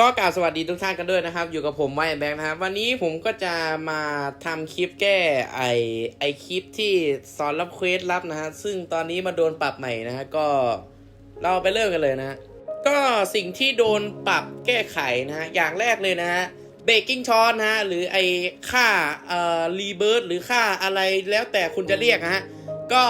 ก็กล่าวสวัสดีทุกท่านกันด้วยนะครับ อยู่กับผมไวแบงค์นะครับ วันนี้ผมก็จะมาทำคลิปแก้ไอไอคลิปที่สอนรับเควสลับนะฮะซึ่งตอนนี้มาโดนปรับใหม่นะฮะก็เราไปเริ่มกันเลยนะก็สิ่งที่โดนปรับแก้ไขนะฮะอย่างแรกเลยนะฮะเบกกิ้งช้อนนะฮะหรือไอค่าเอ่อรีเบิร์ดหรือค่าอะไรแล้วแต่คุณจะเรียกนะฮะก็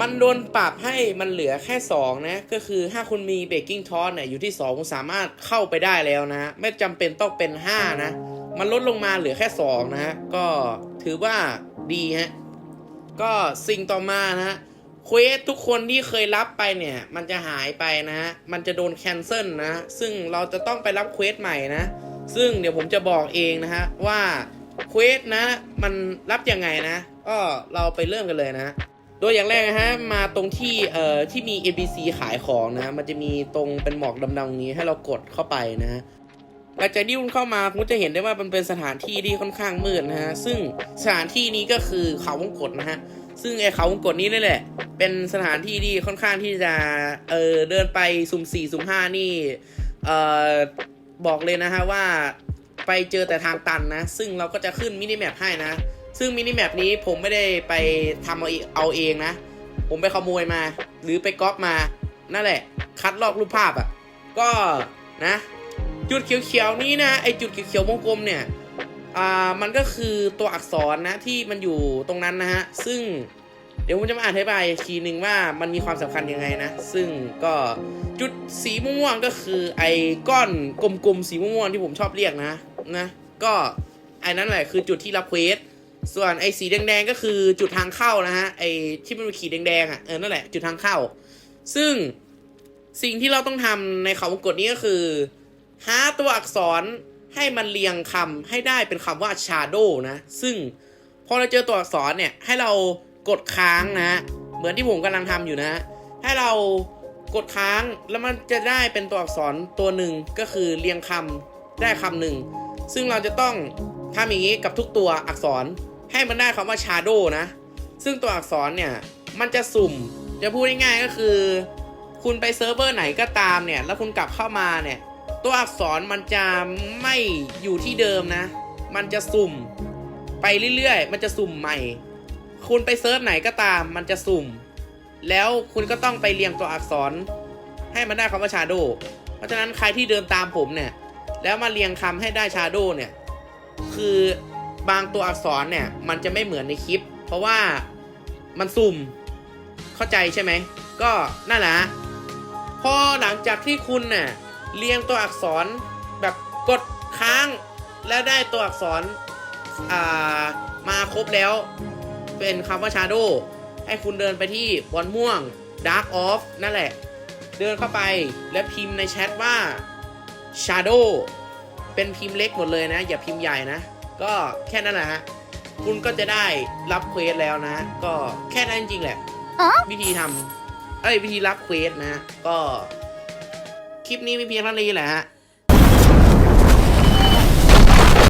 มันโดนปรับให้มันเหลือแค่ 2 นะ ก็คือถ้าคุณมีเบกกิ้งช้อนเนี่ยอยู่ที่ 2 คุณสามารถเข้าไปได้แล้วนะ ไม่จำเป็นต้องเป็น 5 นะ มันลดลงมาเหลือแค่ 2 นะฮะ ก็ถือว่าดีฮะ ก็สิ่งต่อมานะฮะเควสทุกคนที่เคยรับไปเนี่ย มันจะหายไปนะฮะมันจะโดนแคนเซิลนะ ซึ่งเราจะต้องไปรับเควสใหม่นะ ซึ่งเดี๋ยวผมจะบอกเองนะฮะว่าเควสนะ มันรับยังไงนะ ก็เราไปเริ่มกันเลยนะ โดยอย่างแรกนะฮะมาตรงที่เอ่อที่มี NPC ขายของนะมันจะมีตรงเป็นหมอกดำๆนี้ให้เรากดเข้าไปนะฮะหลังจากที่คุณเข้ามาคุณจะเห็นได้ว่ามันเป็นสถานที่ที่ค่อนข้างมืดนะฮะซึ่งสถานที่นี้ก็คือเขาวงกตนะฮะซึ่งไอ้เขาวงกตนี้นี่แหละ เป็นสถานที่ที่ค่อนข้างที่จะเออเดินไปสุ่มสี่สุ่มห้านี่เอ่อบอกเลยนะฮะว่าไปเจอแต่ทางตันนะ ซึ่งเราก็จะขึ้นมินิแมปให้นะ ซึ่งมินิแมปนี้ผมไม่ได้ไปทำเอาเองเอาเองนะ ผมไปขโมยมา หรือไปก๊อปมา นั่นแหละ คัดลอกรูปภาพอะ่ะ ก็นะ จุดเขียวๆนี้นะ ไอจุดเขียวๆวงกลมเนี่ย อ่า มันก็คือตัวอักษรนะที่มันอยู่ตรงนั้นนะฮะ ซึ่งเดี๋ยวผมจะมาอธิบายอีกทีหนึ่งว่ามันมีความสำคัญยังไงนะ ซึ่งก็จุดสีม่วงก็คือไอ้ก้อนกลมๆสีม่วงที่ผมชอบเรียกนะนะ ก็ไอ้นั่นแหละคือจุดที่รับเควส ส่วนไอ้สีแดงๆก็คือจุดทางเข้านะฮะไอ้ที่มันเป็นขีดแดงๆอะเออนั่นแหละจุดทางเข้า ซึ่งสิ่งที่เราต้องทำในเขาวงกตนี้ก็คือ หาตัวอักษรให้มันเรียงคำให้ได้เป็นคำว่า shadow นะ ซึ่งพอเราเจอตัวอักษรเนี่ยให้เรากดค้างนะ เหมือนที่ผมกำลังทำอยู่นะ ให้เรากดค้างแล้วมันจะได้เป็นตัวอักษรตัวหนึ่งก็คือเรียงคำได้คำหนึ่งซึ่งเราจะต้องทำอย่างนี้กับทุกตัวอักษร ให้มันได้คำว่า shadow นะ ซึ่งตัวอักษรเนี่ย มันจะสุ่ม จะพูดง่ายๆก็คือ คุณไปเซิร์ฟเวอร์ไหนก็ตามเนี่ย แล้วคุณกลับเข้ามาเนี่ย ตัวอักษรมันจะไม่อยู่ที่เดิมนะ มันจะสุ่ม ไปเรื่อยๆ มันจะสุ่มใหม่ คุณไปเซิร์ฟไหนก็ตาม มันจะสุ่ม แล้วคุณก็ต้องไปเรียงตัวอักษร ให้มันได้คำว่าชาโดเพราะฉะนั้นใครที่เดินตามผมเนี่ย แล้วมาเรียงคำให้ได้ชาโดเนี่ย คือ บางตัวอักษรเนี่ย มันจะไม่เหมือนในคลิป เพราะว่ามันสุ่มเข้าใจใช่ไหม ก็นั่นแหละพอหลังจากที่คุณน่ะเรียงตัวอักษรแบบกดค้างแล้วได้ตัวอักษรอ่ามาครบแล้ว เป็นคำว่า Shadow ให้คุณเดินไปที่บอลม่วง Dark Off นั่นแหละ เดินเข้าไปแล้วพิมพ์ในแชทว่า Shadow เป็นพิมพ์เล็กหมดเลยนะ อย่าพิมพ์ใหญ่นะ ก็แค่นั้นแหละฮะคุณก็จะได้รับเควสแล้วนะก็แค่นั้นจริงๆแหละวิธีทำเอ้ยวิธีรับเควสนะฮะก็คลิปนี้มีเพียงเท่านี้แหละฮะ